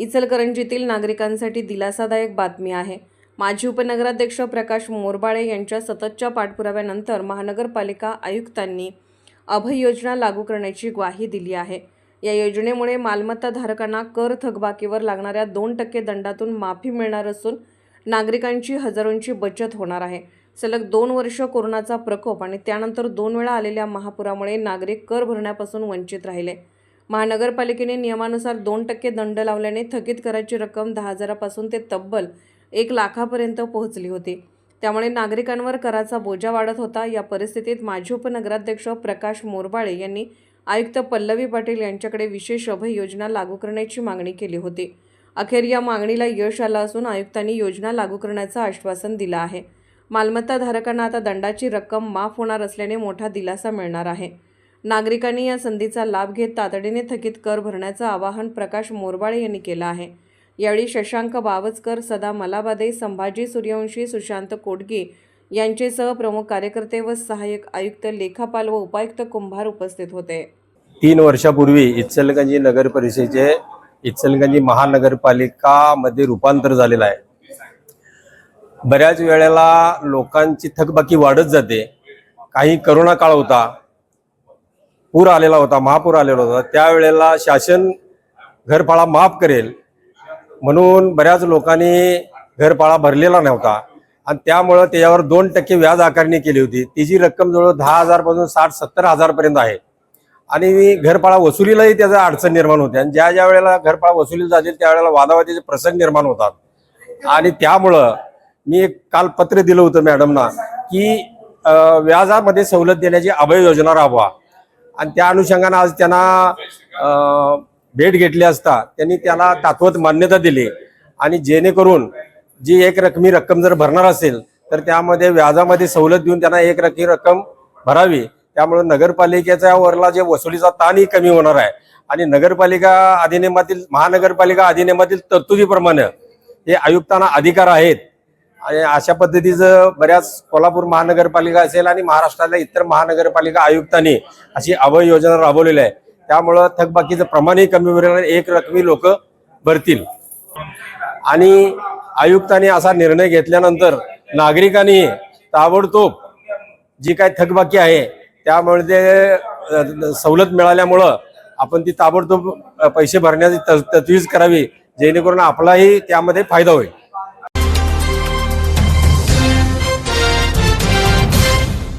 इचलकरंजीतील नागरिकांसाठी दिलासादायक बातमी आहे. माजी उपनगराध्यक्ष प्रकाश मोरबाळे यांच्या सततच्या पाठपुराव्यानंतर महानगरपालिका आयुक्तांनी अभय योजना लागू करण्याची ग्वाही दिली आहे. या योजनेमुळे मालमत्ताधारकांना कर थकबाकीवर लागणाऱ्या दोन टक्के दंडातून माफी मिळणार असून नागरिकांची हजारोंची बचत होणार आहे. सलग दोन वर्ष कोरोनाचा प्रकोप आणि त्यानंतर दोन वेळा आलेल्या महापुरामुळे नागरिक कर भरण्यापासून वंचित राहिले. महानगरपालिकेने नियमानुसार दोन टक्के दंड लावल्याने थकीत कराची रक्कम दहा हजारापासून ते तब्बल एक लाखापर्यंत पोहोचली होती. त्यामुळे नागरिकांवर कराचा बोजा वाढत होता. या परिस्थितीत माजी उपनगराध्यक्ष प्रकाश मोरबाळे यांनी आयुक्त पल्लवी पाटील यांच्याकडे विशेष अभय योजना लागू करण्याची मागणी केली होती. अखेर या मागणीला यश आलं असून आयुक्तांनी योजना लागू करण्याचं आश्वासन दिलं आहे. मालमत्ताधारकांना आता दंडाची रक्कम माफ होणार असल्याने मोठा दिलासा मिळणार आहे. नागरिकांनी या संधीचा लाभ घेत तातडीने थकीत कर भरण्याचं आवाहन प्रकाश मोरबाळे यांनी केलं आहे. यावेळी शशांक बावचकर सदा मलाबादे संभाजी सूर्यवंशी सुशांत कोडगे यांचेसह प्रमुख कार्यकर्ते व सहाय्यक आयुक्त लेखापाल व उपायुक्त कुंभार उपस्थित होते. तीन वर्षापूर्वी इचलगंजी नगर परिषदेचे इचलगंजी महानगरपालिकामध्ये रूपांतर झालेलं आहे. बऱ्याच वेळेला लोकांची थकबाकी वाढत जाते. काही करोना काळ होता. पूर आलेला होता महापूर आलेला होता. त्यावेळेला शासन घरफाळा माफ करेल म्हणून बऱ्याच लोकांनी घरफाळा भरलेला नव्हता. आणि त्यामुळं त्याच्यावर दोन टक्के व्याज आकारणी केली होती. तिची रक्कम जवळ दहा हजारपासून साठ सत्तर हजारपर्यंत आहे. आणि घरफाळा वसुलीलाही त्याचा अडचण निर्माण होते. आणि ज्या ज्या वेळेला घरफाळा वसुली जातील त्यावेळेला वादावादीचे प्रसंग निर्माण होतात. आणि त्यामुळं मी एक काल पत्र दिलं होतं मॅडमना की व्याजामध्ये सवलत देण्याची अभय योजना राबवा. आणि त्या अनुषंगानं आज त्यांना भेट घेतली असता त्यांनी त्याला तात्वत मान्यता दिली. आणि जेणेकरून जी एक रकमी रक्कम जर भरणार असेल तर त्यामध्ये व्याजामध्ये सवलत देऊन त्यांना एक रकमी रक्कम भरावी. त्यामुळे नगरपालिकेच्या वरला जे वसुलीचा ताणही कमी होणार आहे. आणि नगरपालिका अधिनियमातील महानगरपालिका अधिनियमातील तरतुदीप्रमाणे हे आयुक्तांना अधिकार आहेत. आणि अशा पद्धतीचं बऱ्याच कोल्हापूर महानगरपालिका असेल आणि महाराष्ट्रातल्या इतर महानगरपालिका आयुक्तांनी अशी अभय योजना राबवलेली आहे त्यामुळं थकबाकीचं प्रमाणही कमी होईल एक रकमी लोक भरतील. आणि आयुक्तांनी असा निर्णय घेतल्यानंतर नागरिकांनी ताबडतोब जी काय थकबाकी आहे त्यामुळे ते सवलत मिळाल्यामुळं आपण ती ताबडतोब पैसे भरण्याची त- तजवीज करावी जेणेकरून आपलाही त्यामध्ये फायदा होईल.